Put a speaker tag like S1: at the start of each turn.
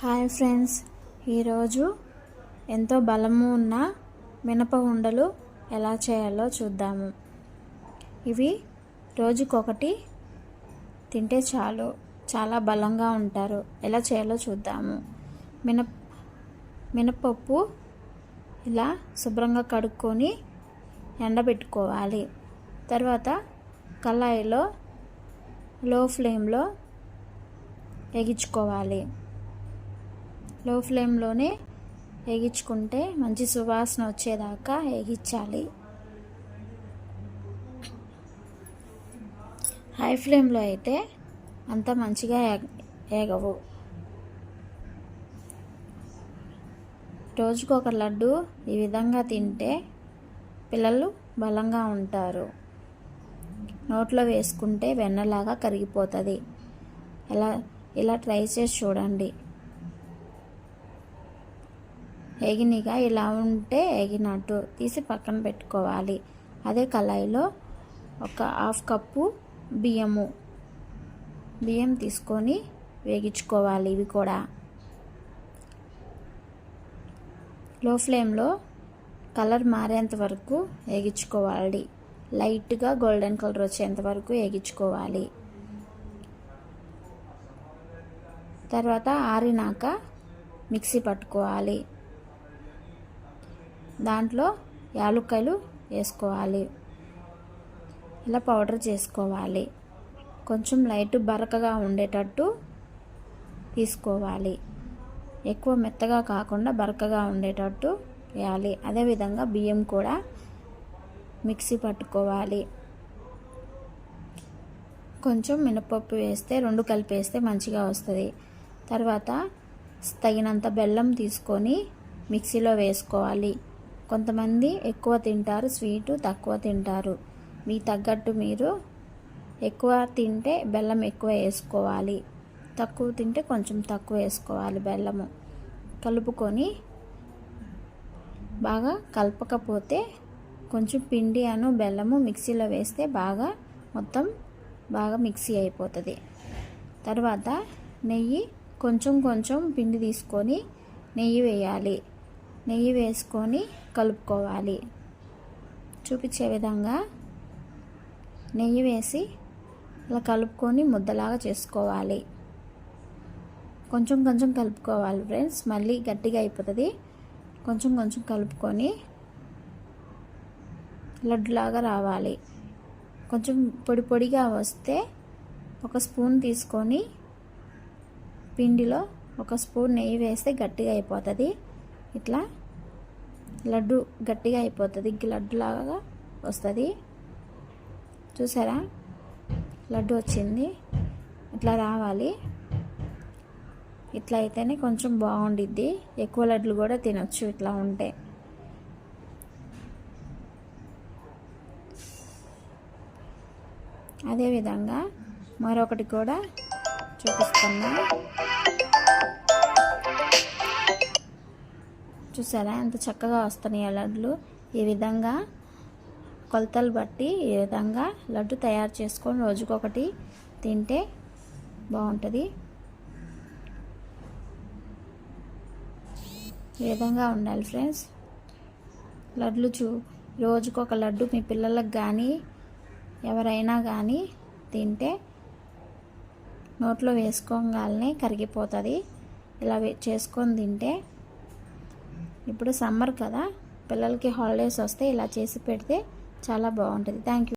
S1: Hi friends. ఈరోజు ఎంతో బలము ఉన్న మినప ఉండలు ఎలా చేయాలో చూద్దాము. ఇవి రోజుకొకటి తింటే చాలు చాలా బలంగా ఉంటారు. ఎలా చేయాలో చూద్దాము. మిన మినపప్పు ఇలా శుభ్రంగా కడుక్కొని ఎండబెట్టుకోవాలి. తర్వాత కళాయిలో లో ఫ్లేమ్లో ఎగించుకోవాలి లో ఫ్లేమ్లోనే వేగించుకుంటే మంచి సువాసన వచ్చేదాకా వేగించాలి. హై ఫ్లేమ్లో అయితే అంత మంచిగా ఏగవు. రోజుకు ఒక లడ్డు ఈ విధంగా తింటే పిల్లలు బలంగా ఉంటారు. నోట్లో వేసుకుంటే వెన్నలాగా కరిగిపోతుంది. ఎలా ఇలా ట్రై చేసి చూడండి. ఎగినిగా ఇలా ఉంటే ఎగినట్టు తీసి పక్కన పెట్టుకోవాలి. అదే కళాయిలో ఒక హాఫ్ కప్పు బియ్యము బియ్యం తీసుకొని వేగించుకోవాలి ఇవి కూడా. లో ఫ్లేమ్లో కలర్ మారేంత వరకు వేగించుకోవాలి. లైట్గా గోల్డెన్ కలర్ వచ్చేంత వరకు వేగించుకోవాలి. తర్వాత ఆరినాక మిక్సీ పట్టుకోవాలి. దాంట్లో యాలుక్కాయలు వేసుకోవాలి. ఇలా పౌడర్ చేసుకోవాలి. కొంచెం లైట్ బరకగా ఉండేటట్టు తీసుకోవాలి. ఎక్కువ మెత్తగా కాకుండా బరకగా ఉండేటట్టు వేయాలి. అదేవిధంగా బియ్యం కూడా మిక్సీ పట్టుకోవాలి. కొంచెం మినపప్పు వేస్తే రెండు కలిపి వేస్తే మంచిగా వస్తుంది. తర్వాత తగినంత బెల్లం తీసుకొని మిక్సీలో వేసుకోవాలి. కొంతమంది ఎక్కువ తింటారు స్వీటు తక్కువ తింటారు. మీ తగ్గట్టు మీరు ఎక్కువ తింటే బెల్లం ఎక్కువ వేసుకోవాలి. తక్కువ తింటే కొంచెం తక్కువ వేసుకోవాలి బెల్లము. కలుపుకొని బాగా కలపకపోతే కొంచెం పిండి అను బెల్లము మిక్సీలో వేస్తే బాగా మొత్తం బాగా మిక్సీ అయిపోతుంది. తర్వాత నెయ్యి కొంచెం కొంచెం పిండి తీసుకొని నెయ్యి వేయాలి. నెయ్యి వేసుకొని కలుపుకోవాలి. చూపించే విధంగా నెయ్యి వేసి ఇలా కలుపుకొని ముద్దలాగా చేసుకోవాలి. కొంచెం కొంచెం కలుపుకోవాలి ఫ్రెండ్స్. మళ్ళీ గట్టిగా అయిపోతుంది. కొంచెం కొంచెం కలుపుకొని లడ్డులాగా రావాలి. కొంచెం పొడి పొడిగా వస్తే ఒక స్పూన్ తీసుకొని పిండిలో ఒక స్పూన్ నెయ్యి వేస్తే గట్టిగా అయిపోతుంది. ఇట్లా లడ్డు గట్టిగా అయిపోతుంది లడ్డు లాగా వస్తుంది. చూసారా? లడ్డు వచ్చింది. ఇట్లా రావాలి. ఇట్లా అయితేనే కొంచెం బాగుండిద్ది. ఎక్కువ లడ్లు కూడా తినొచ్చు ఇట్లా ఉంటే. అదేవిధంగా మరొకటి కూడా చూపిస్తున్నా. చూసారా? ఎంత చక్కగా వస్తున్నాయి లడ్లు. ఈ విధంగా కొలతలు బట్టి ఈ విధంగా లడ్డు తయారు చేసుకొని రోజుకొకటి తింటే బాగుంటుంది. ఈ విధంగా ఉండాలి ఫ్రెండ్స్. లడ్లు చూ రోజుకొక లడ్డు మీ పిల్లలకు కానీ ఎవరైనా కానీ తింటే నోట్లో వేసుకోగానే కరిగిపోతుంది. ఇలా చేసుకొని తింటే ఇప్పుడు సమ్మర్ కదా పిల్లలకి హాలిడేస్ వస్తే ఇలా చేసి పెడితే చాలా బాగుంటుంది. Thank you